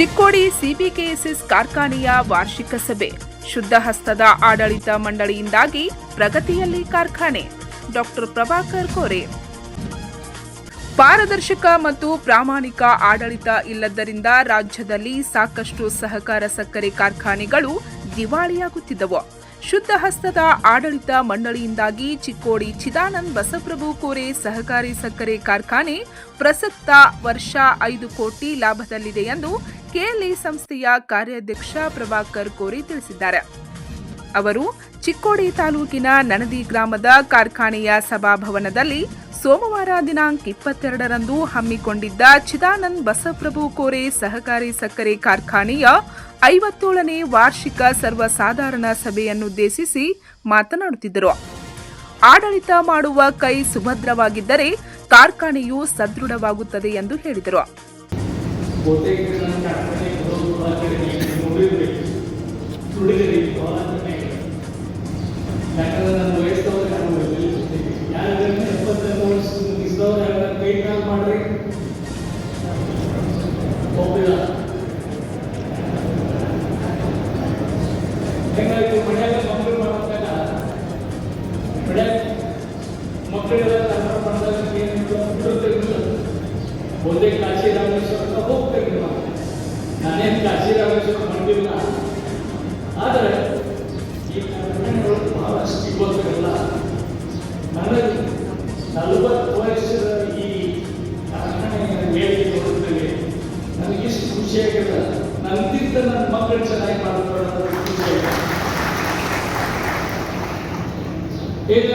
ಚಿಕ್ಕೋಡಿ ಸಿಬಿಕೆಎಸ್ಎಸ್ ಕಾರ್ಖಾನೆಯ ವಾರ್ಷಿಕ ಸಭೆ. ಶುದ್ಧ ಹಸ್ತದ ಆಡಳಿತ ಮಂಡಳಿಯಿಂದಾಗಿ ಪ್ರಗತಿಯಲ್ಲಿ ಕಾರ್ಖಾನೆ. ಡಾಕ್ಟರ್ ಪ್ರಭಾಕರ್ ಕೋರೆ. ಪಾರದರ್ಶಕ ಮತ್ತು ಪ್ರಾಮಾಣಿಕ ಆಡಳಿತ ಇಲ್ಲದ್ದರಿಂದ ರಾಜ್ಯದಲ್ಲಿ ಸಾಕಷ್ಟು ಸಹಕಾರ ಸಕ್ಕರೆ ಕಾರ್ಖಾನೆಗಳು ದಿವಾಳಿಯಾಗುತ್ತಿದ್ದವು. ಶುದ್ಧ ಹಸ್ತದ ಆಡಳಿತ ಮಂಡಳಿಯಿಂದಾಗಿ ಚಿಕ್ಕೋಡಿ ಚಿದಾನಂದ್ ಬಸಪ್ರಭು ಕೋರೆ ಸಹಕಾರಿ ಸಕ್ಕರೆ ಕಾರ್ಖಾನೆ ಪ್ರಸಕ್ತ ವರ್ಷ ಐದು ಕೋಟಿ ಲಾಭದಲ್ಲಿದೆ ಎಂದು ಕೆಎಲ್ಇ ಸಂಸ್ಥೆಯ ಕಾರ್ಯಾಧ್ಯಕ್ಷ ಪ್ರಭಾಕರ್ ಕೋರಿ ತಿಳಿಸಿದ್ದಾರೆ. ಅವರು ಚಿಕ್ಕೋಡಿ ತಾಲೂಕಿನ ನನದಿ ಗ್ರಾಮದ ಕಾರ್ಖಾನೆಯ ಸಭಾಭವನದಲ್ಲಿ ಸೋಮವಾರ ದಿನಾಂಕ ಇಪ್ಪತ್ತೆರಡರಂದು ಹಮ್ಮಿಕೊಂಡಿದ್ದ ಚಿದಾನಂದ್ ಬಸಪ್ರಭು ಕೋರೆ ಸಹಕಾರಿ ಸಕ್ಕರೆ ಕಾರ್ಖಾನೆಯ ಐವತ್ತೇಳನೇ ವಾರ್ಷಿಕ ಸರ್ವಸಾಧಾರಣ ಸಭೆಯನ್ನುದ್ದೇಶಿಸಿ ಮಾತನಾಡುತ್ತಿದ್ದರು. ಆಡಳಿತ ಮಾಡುವ ಕೈ ಸುಭದ್ರವಾಗಿದ್ದರೆ ಕಾರ್ಖಾನೆಯು ಸದೃಢವಾಗುತ್ತದೆ ಎಂದು ಹೇಳಿದರು. ಬಹುತೇಕ ನೋಡಿರ್ಬೇಕು ದುಡಿದಿರಿ ಬಹಳ ಕಡಿಮೆ ಯಾಕಂದ್ರೆ ನನ್ನ ವಯಸ್ಸದವ್ರು ನಾನು ಬೆಳೆಸಿರ್ತೀವಿ ಯಾರಿಗಾದ್ರೆ ಎಪ್ಪತ್ತೆಂಟು ವರ್ಷ ಮುಗಿಸಿದವ್ರು ಯಾರು ಕೈ ಕಾಲು ಮಾಡ್ರಿ ಹೋಗಿಲ್ಲ ಬಿಡುತ್ತಿರಲಿಲ್ಲ ಒಂದೇ ಕಾಶಿ ರಾಮೇಶ್ವರ ಹೋಗ್ತಿರ್ಲಿಲ್ಲ ನಾನೇನು ಕಾಶಿ ರಾಮೇಶ್ವರ ಮಾಡಿಲ್ಲ ಆದರೆ ಈ ಕಾರ್ಯಕ್ರಮಗಳು ಬಹಳಷ್ಟು ಇವತ್ತಿಲ್ಲ ನನಗೆ ನಲವತ್ತು ವರ್ಷದ ಈ ಕಾರ್ಖಾನೆಯ ಹೇಳಿ ಕೊಡುತ್ತೇವೆ. ಇಷ್ಟು ಖುಷಿಯಾಗಿದೆ ನಂತಿದ್ದ ನನ್ನ ಮಕ್ಕಳು ಚೆನ್ನಾಗಿ ಮಾಡಿಕೊಳ್ಳೋದು ಖುಷಿಯಾಗಿಲ್ಲ ಇಲ್ಲ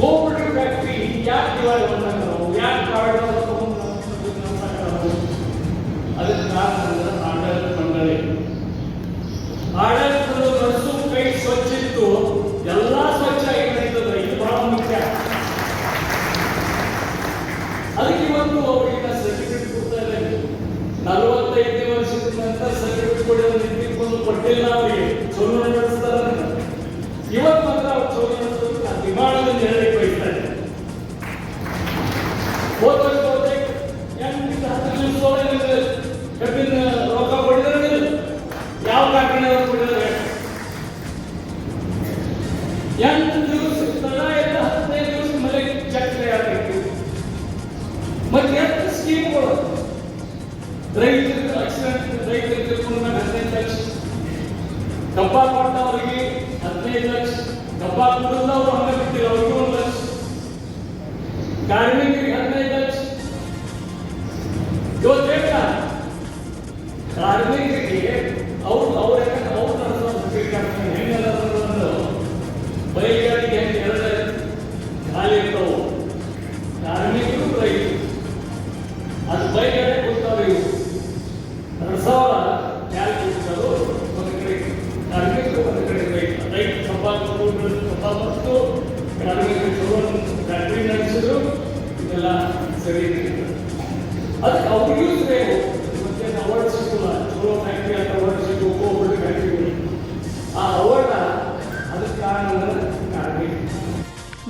ಕೋಪರೇಟಿವ್ ಫ್ಯಾಕ್ಟ್ರಿ ಯಾಕೆ ದಿವಾಳಿ ಹೊಂದಾಗಲ್ಲ ಯಾಕೆ ಪ್ರೈವೇಟ್ ಅದಕ್ಕೆ ಕಾರಣ ಆಡಳಿತ ಮಂಡಳಿ ಆಡಳಿತ ಮನಸ್ಸು ಕೈ ಸ್ವಚ್ಛ ಇತ್ತು ಎಲ್ಲ ಸ್ವಚ್ಛ ಆಗಿ ಇದು ಬಹಳ ಮುಖ್ಯ ಅದಕ್ಕೆ ಇವತ್ತು ಅವರಿಗೆ ಸರ್ಟಿಫಿಕೇಟ್ ಕೊಡ್ತಾ ಇಲ್ಲ ನಲವತ್ತೈದು ವರ್ಷದ ನಂತರ ಸರ್ಟಿಫಿಕೇಟ್ ಕೊಡೋದು ನಿಂತಿಕೊಂಡು ಕೊಟ್ಟಿಲ್ಲ ಅವರಿಗೆ ಚಲೋ ನಡೆಸ್ತಾರೆ. ಇವತ್ತು ಮಾತ್ರ ಅವ್ರು ಚಲೋ ನಡೆಸೋದು ಹೇಳಲಿಕ್ಕೆ ಕಬ್ಬ ಕುಡಿದವರು ಹಂಗ ಬಿಟ್ಟಿಲ್ಲ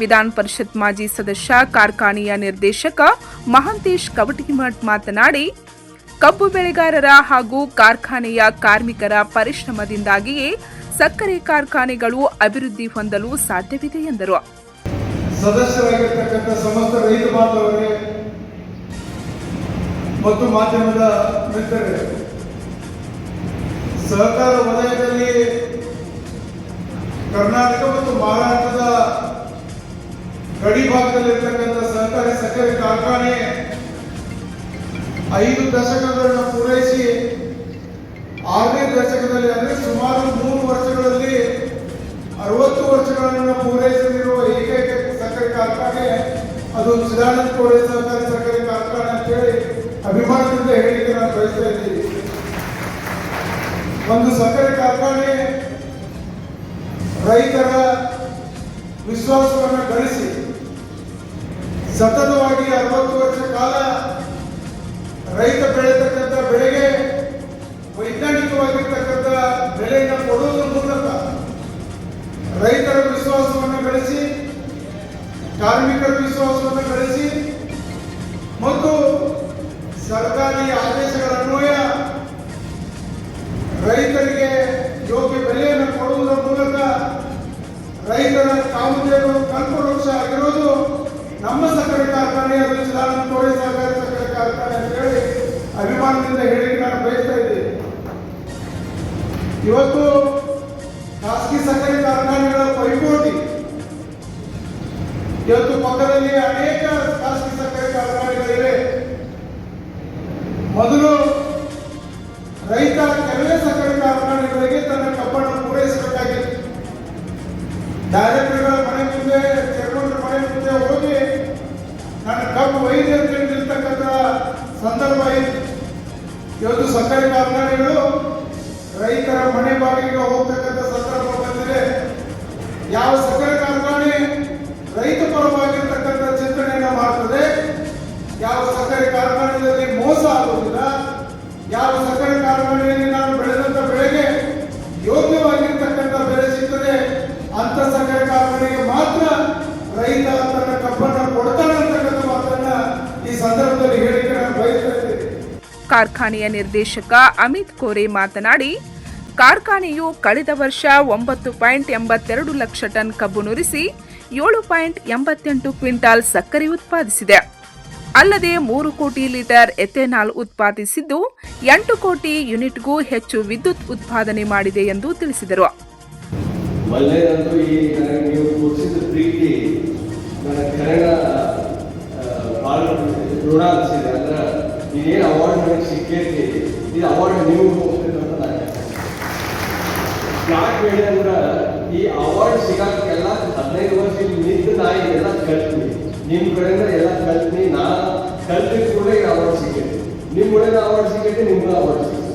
ವಿಧಾನ ಪರಿಷತ್ ಮಾಜಿ ಸದಸ್ಯ, ಕಾರ್ಖಾನೆಯ ನಿರ್ದೇಶಕ ಮಹಾಂತೇಶ್ ಕವಟಿಮಠ್ ಮಾತನಾಡಿ, ಕಬ್ಬು ಬೆಳೆಗಾರರ ಹಾಗೂ ಕಾರ್ಖಾನೆಯ ಕಾರ್ಮಿಕರ ಪರಿಶ್ರಮದಿಂದಾಗಿಯೇ ಸಕ್ಕರೆ ಕಾರ್ಖಾನೆಗಳು ಅಭಿವೃದ್ಧಿ ಹೊಂದಲು ಸಾಧ್ಯವಿದೆ ಎಂದರು. ಸದಸ್ಯರಾಗಿರ್ತಕ್ಕಂಥ ಸಮಸ್ತ ರೈತ ಬಾಂಧವರಿಗೆ ಮತ್ತು ಮಾಧ್ಯಮದ ಮಿತ್ರರಿಗೆ ಸಹಕಾರ ವಲಯದಲ್ಲಿ ಕರ್ನಾಟಕ ಮತ್ತು ಮಹಾರಾಷ್ಟ್ರದ ಗಡಿ ಭಾಗದಲ್ಲಿರ್ತಕ್ಕಂಥ ಸಹಕಾರಿ ಸಕ್ಕರೆ ಕಾರ್ಖಾನೆ ಐದು ದಶಕಗಳನ್ನು ಪೂರೈಸಿ ಆರನೇ ದಶಕದಲ್ಲಿ ಅಂದರೆ ಸುಮಾರು ಮೂರು ವರ್ಷಗಳಲ್ಲಿ, ಅರವತ್ತು ವರ್ಷಗಳನ್ನು ಪೂರೈಸಲಿರುವ ಏಕೈಕ ಸಕ್ಕರೆ ಕಾರ್ಖಾನೆ, ಅದು ಚಿದಾನಂದ ಕೋಡೆ ಸಹಕಾರಿ ಸಕ್ಕರೆ ಕಾರ್ಖಾನೆ ಅಂತೇಳಿ ಅಭಿಮಾನದಿಂದ ಹೇಳಿಕೆ ನಾನು ಬಯಸ್ತಾ ಇದ್ದೀನಿ. ಒಂದು ಸಕ್ಕರೆ ಕಾರ್ಖಾನೆ ರೈತರ ವಿಶ್ವಾಸವನ್ನು ಗಳಿಸಿ, ಸತತವಾಗಿ ಅರವತ್ತು ವರ್ಷ ಕಾಲ ರೈತ ಬೆಳೆತಕ್ಕಂಥ ಬೆಳೆಗೆ ವೈಜ್ಞಾನಿಕವಾಗಿರ್ತಕ್ಕಂಥ ಬೆಲೆಯನ್ನು ಕೊಡುವುದರ ಮೂಲಕ ರೈತರ ವಿಶ್ವಾಸವನ್ನು ಗಳಿಸಿ ಕಾರ್ಮಿಕರ ವಿಶ್ವಾಸವನ್ನು ಗಳಿಸಿ ಕಾರ್ಖಾನೆಯ ನಿರ್ದೇಶಕ ಅಮಿತ್ ಕೋರೆ ಮಾತನಾಡಿ, ಕಾರ್ಖಾನೆಯು ಕಳೆದ ವರ್ಷ ಒಂಬತ್ತು ಪಾಯಿಂಟ್ ಎಂಬತ್ತೆರಡು ಲಕ್ಷ ಟನ್ ಕಬ್ಬು ನುರಿಸಿ ಏಳು ಪಾಯಿಂಟ್ ಎಂಬತ್ತೆಂಟು ಕ್ವಿಂಟಾಲ್ ಸಕ್ಕರೆ ಉತ್ಪಾದಿಸಿದೆ. ಅಲ್ಲದೆ ಮೂರು ಕೋಟಿ ಲೀಟರ್ ಎಥೆನಾಲ್ ಉತ್ಪಾದಿಸಿದ್ದು, ಎಂಟು ಕೋಟಿ ಯೂನಿಟ್ಗೂ ಹೆಚ್ಚು ವಿದ್ಯುತ್ ಉತ್ಪಾದನೆ ಮಾಡಿದೆ ಎಂದು ತಿಳಿಸಿದರು. ಋಣ ನನಗೆ ನೀವು ತೋರಿಸಿದ ಪ್ರೀತಿ ನನ್ನ ಕನ್ನಡ ಭಾಳ ಋಣ ಅನಿಸಿದೆ ಅಂದ್ರೆ ನೀವೇನು ಅವಾರ್ಡ್ ನನಗೆ ಸಿಕ್ಕೈತಿ ಇದು ಅವಾರ್ಡ್ ನೀವು ಹೋಗ್ತೈತೆ ಅಂತ ನಾನು ಯಾಕೆ ಹೇಳಿ ಅಂದ್ರೆ ಈ ಅವಾರ್ಡ್ ಸಿಗಾಕೆಲ್ಲ ಹದಿನೈದು ವರ್ಷ ಇಲ್ಲಿ ನಿಂತು ನಾ ಇದೆಲ್ಲ ಕಲ್ತೀನಿ ನಿಮ್ಮ ಕಡೆಯಿಂದ ಎಲ್ಲ ಕಲ್ತೀನಿ ನಾ ಕಲ್ತಿದ ಕೂಡ ಈ ಅವಾರ್ಡ್ ಸಿಕ್ಕೈತಿ ನಿಮ್ಮ ಕಡೆಯಿಂದ ಅವಾರ್ಡ್ ಸಿಕ್ಕೈತಿ ನಿಮ್ಗೂ ಅವಾರ್ಡ್ ಸಿಕ್ಕೈತಿ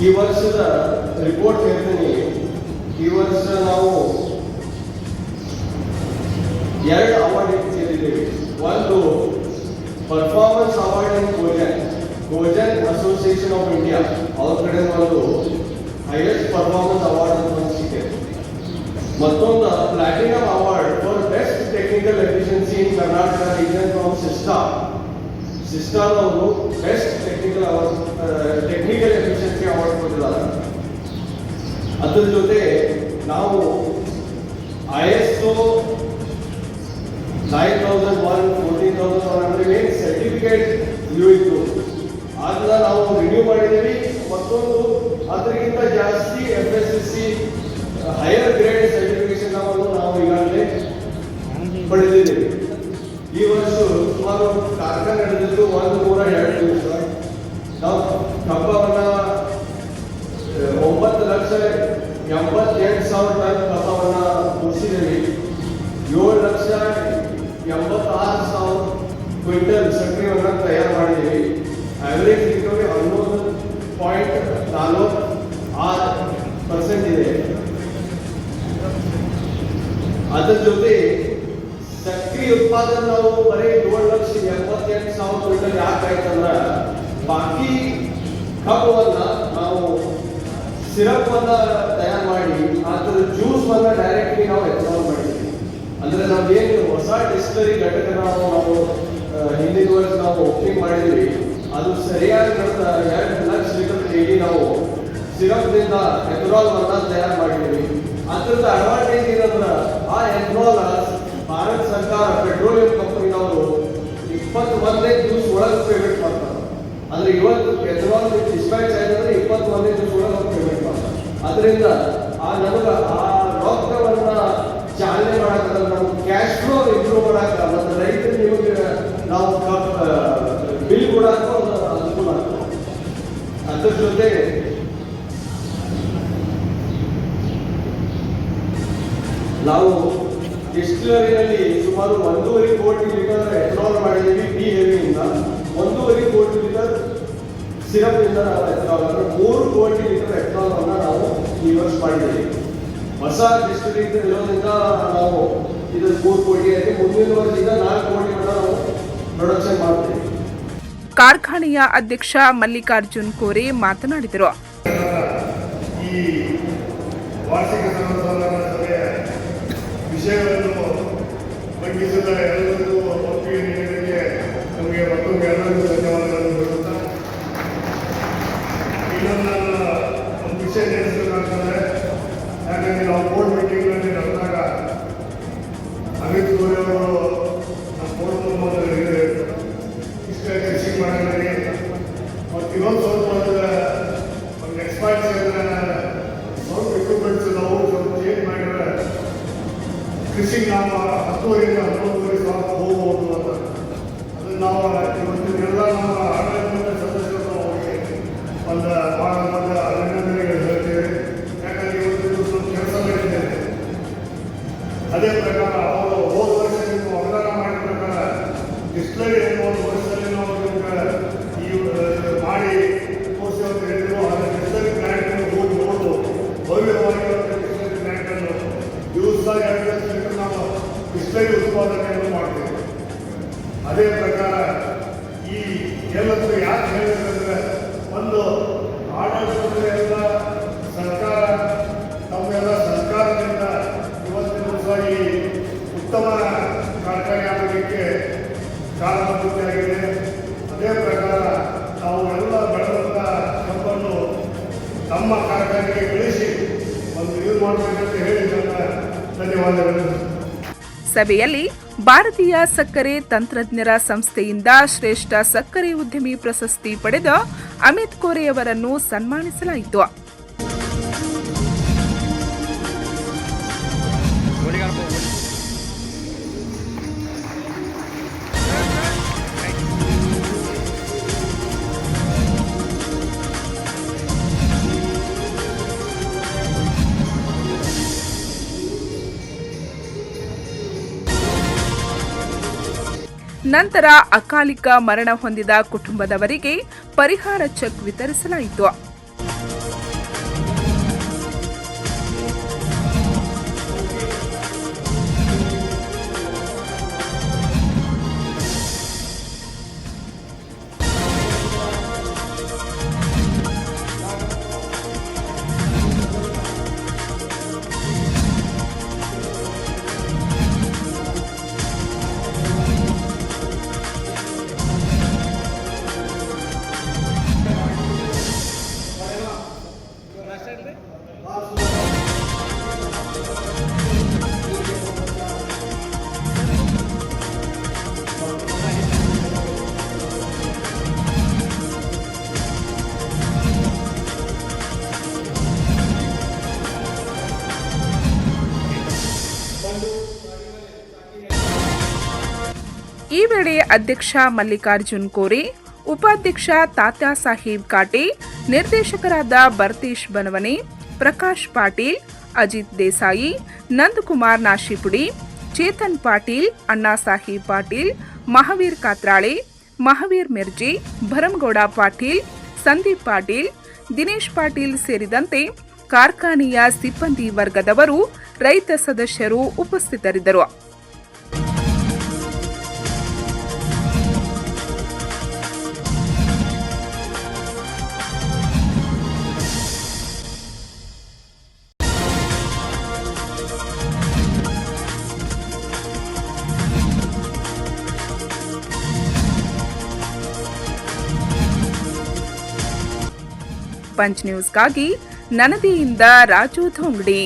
ಈ ವರ್ಷದ ರಿಪೋರ್ಟ್ ಹೇಳ್ತೀನಿ ಈ ವರ್ಷ ನಾವು ಎರಡು ಅವಾರ್ಡ್ वन दो परफॉर्मेंस अवार्ड इन गोजन गोजन एसोसिएशन ऑफ़ इंडिया और कड़े वन हाईएस्ट परफॉर्मेंस अवार्ड अंत सीखे मतलब platinum award for best technical efficiency in Karnataka region from sister सिस्टा में best technical technical efficiency award को दिला अदर जो ना आईएसओ 9,001, 14,108 ಸರ್ಟಿಫಿಕೇಟ್ ಇತ್ತು ನಾವು ರಿನ್ಯೂ ಮಾಡಿದ್ದೀವಿ. ಮತ್ತೊಂದು ಅದಕ್ಕಿಂತ ಜಾಸ್ತಿ F S S C higher grade certification ನಾವು ಈಗಾಗಲೇ ಪಡೆದಿದ್ದೀವಿ. ಈ ವರ್ಷ ಸುಮಾರು ಕಾರ್ಖಾನೆ ನಡೆದಿತ್ತು ಒಂದು ನೂರ ಎರಡು ದಿವಸ. ನಾವು uh, ಒಂಬತ್ತು ಲಕ್ಷ ಎಂಬತ್ತೆಂಟು ಸಾವಿರ ರೂಪಾಯಿ ಕಬ್ಬವನ್ನು ಮುಗಿಸಿದ್ದೀವಿ ಏಳು ಲಕ್ಷ ಎಂಬತ್ತಾರು ಸಾವಿರ ಕ್ವಿಂಟಲ್ ಸಕ್ಕರೆಯನ್ನು ತಯಾರು ಮಾಡಿದ್ದೀವಿ. ಆವರೇಜ್ ರಿಕವರಿ ಹನ್ನೊಂದು ಪಾಯಿಂಟ್ ನಾಲ್ಕು ಆರು ಪರ್ಸೆಂಟ್ ಇದೆ. ಅದರ ಜೊತೆ ಸಕ್ಕರೆ ಉತ್ಪಾದನೆ ನಾವು ಬರೀ ಏಳು ಲಕ್ಷ ಎಂಬತ್ತೆಂಟು ಸಾವಿರ ಕ್ವಿಂಟಲ್ ಯಾಕೆ ಆಯ್ತಂದ್ರೆ, ಬಾಕಿ ಕಬ್ಬನ್ನ ನಾವು ಸಿರಪ್ ಅನ್ನ ತಯಾರು ಮಾಡಿ ಅದ್ರ ಜ್ಯೂಸ್ ಅನ್ನ ಡೈರೆಕ್ಟ್ಲಿ ನಾವು ಮಾಡಿದ್ವಿ ಅಂದ್ರೆ ನಾವು ಏನು ಹೊಸ ಡಿಸ್ಟರಿ ಘಟಕ ನಾವು ನಾವು ಹಿಂದಿನ ನಾವು ಓಪನಿಂಗ್ ಮಾಡಿದ್ವಿ, ಅದು ಸರಿಯಾಗಿ ನಡೆದ ಎರಡು ಲಕ್ಷ ಲೀಟರ್ ಹೇಳಿ ನಾವು ಸಿರಪ್ನಿಂದ ಎಥ್ರಾಲ್ ಅನ್ನ ತಯಾರು ಮಾಡಿದ್ವಿ. ಅದ್ರದ್ದು ಅಡ್ವಾಂಟೇಜ್ ಏನಂದ್ರ, ಆ ಎಥನಾಲ್ ಭಾರತ ಸರ್ಕಾರ ಪೆಟ್ರೋಲಿಯಂ ಕಂಪನಿನವರು ಇಪ್ಪತ್ತು ಒಂದನೇ ದಿವಸ ಒಳಗೆ ಪೇಮೆಂಟ್ ಮಾಡ್ತಾರೆ. ಅಂದ್ರೆ ಇವತ್ತು ಎಥನಾಲ್ ಡಿಸ್ಪ್ಯಾಚ್ ಆಯ್ತಂದ್ರೆ ಇಪ್ಪತ್ತು ಒಂದನೇ ದಿವಸ ಒಳಗೆ ಪೇಮೆಂಟ್ ಮಾಡ್ತಾರೆ. ಅದರಿಂದ ಆ ನನಗೆ ಆ ರೊಕ್ಕವನ್ನ ಚಾಲನೆ ಮಾಡಕ್ಕೆ ಕ್ಯಾಶ್ ಫ್ಲೋ ಇಂಪ್ರೂವ್ ಮಾಡಕ್ಕೆ ಮತ್ತು ರೈತರು ನಿಮಗೆ ನಾವು ಬಿಲ್ ಕೊಡಕ್ಕೂ ಒಂದು ಅನುಕೂಲ ಆಗ್ತದೆ ಅದ್ರ ಜೊತೆ. ನಾವು ಡಿಸ್ಟಿಲರಿನಲ್ಲಿ ಸುಮಾರು ಒಂದೂವರೆ ಕೋಟಿ ಲೀಟರ್ ಎಥನಾಲ್ ಮಾಡಿದ್ದೀವಿ ಬಿ ಹೆವಿಯಿಂದ ಒಂದೂವರೆ ಕೋಟಿ ಲೀಟರ್ ಸಿರಪ್ ಇಂದ ಎಥನಾಲ್ ಅಂದ್ರೆ ಮೂರು ಕೋಟಿ ಲೀಟರ್ ಎಥನಾಲ್ ಅನ್ನ ನಾವು ಈ ವರ್ಷ ಮಾಡಿದ್ದೀವಿ. ಹೊಸ ಡಿಸ್ಟಿಲರಿ ಇರೋದ್ರಿಂದ ನಾವು ಇದು ಮೂರು ಕೋಟಿ ಆಯ್ತು ಮುಂದಿನ ವರ್ಷದಿಂದ ನಾಲ್ಕು ಕೋಟಿ ಮಟ್ಟ ನಾವು ಪ್ರೊಡಕ್ಷನ್ ಮಾಡ್ತೀವಿ. ಕಾರ್ಖಾನೆಯ ಅಧ್ಯಕ್ಷ ಮಲ್ಲಿಕಾರ್ಜುನ್ ಕೋರೆ ಮಾತನಾಡಿದರು. ಈ ವಾರ್ಷಿಕ ಸಮಾರಂಭದ ಸಭೆಯ ವಿಷಯಗಳನ್ನು ಮಂಡಿಸಿದ ಎಲ್ಲರಿಗೂ ಡಿಸ್ಪ್ಲೇ ಒಂದು ಕಾರಣಭೂತಿಯಾಗಿದೆ ಅದೇ ಪ್ರಕಾರ ನಾವು ಎಲ್ಲ ಬೆಳೆದಂಥ ಕಬ್ಬನ್ನು ನಮ್ಮ ಕಾರ್ಖಾನೆಗೆ ಬೆಳೆಸಿ ಒಂದು ಇದು ಮಾಡಬೇಕಂತ ಹೇಳಿ ನನ್ನ ಧನ್ಯವಾದಗಳು. ಸಭೆಯಲ್ಲಿ ಭಾರತೀಯ ಸಕ್ಕರೆ ತಂತ್ರಜ್ಞರ ಸಂಸ್ಥೆಯಿಂದ ಶ್ರೇಷ್ಠ ಸಕ್ಕರೆ ಉದ್ಯಮಿ ಪ್ರಶಸ್ತಿ ಪಡೆದ ಅಮಿತ್ ಕೋರೆಯವರನ್ನು ಸನ್ಮಾನಿಸಲಾಯಿತು. ನಂತರ ಅಕಾಲಿಕ ಮರಣ ಹೊಂದಿದ ಕುಟುಂಬದವರಿಗೆ ಪರಿಹಾರ ಚೆಕ್ ವಿತರಿಸಲಾಯಿತು. ಅಧ್ಯಕ್ಷ ಮಲ್ಲಿಕಾರ್ಜುನ್ ಕೋರೆ, ಉಪಾಧ್ಯಕ್ಷ ತಾತ್ಯಾ ಸಾಹೇಬ್ ಕಾಟೆ, ನಿರ್ದೇಶಕರಾದ ಬರ್ತೀಶ್ ಬನವನೆ ಪ್ರಕಾಶ್ ಪಾಟೀಲ್, ಅಜಿತ್ ದೇಸಾಯಿ, ನಂದಕುಮಾರ್ ನಾಶಿಪುಡಿ, ಚೇತನ್ ಪಾಟೀಲ್, ಅಣ್ಣಾ ಸಾಹೇಬ್ ಪಾಟೀಲ್, ಮಹಾವೀರ್ ಕಾತ್ರಾಳೆ, ಮಹಾವೀರ್ ಮಿರ್ಜಿ, ಭರಮಗೌಡ ಪಾಟೀಲ್, ಸಂದೀಪ್ ಪಾಟೀಲ್, ದಿನೇಶ್ ಪಾಟೀಲ್ ಸೇರಿದಂತೆ ಕಾರ್ಖಾನೆಯ ಸಿಬ್ಬಂದಿ ವರ್ಗದವರು ರೈತ ಸದಸ್ಯರು ಉಪಸ್ಥಿತರಿದ್ದರು. ಪಂಚ್ ನ್ಯೂಸ್ಗಾಗಿ ನನದಿಯಿಂದ ರಾಜು ಧೋಂಗ್ಡಿ.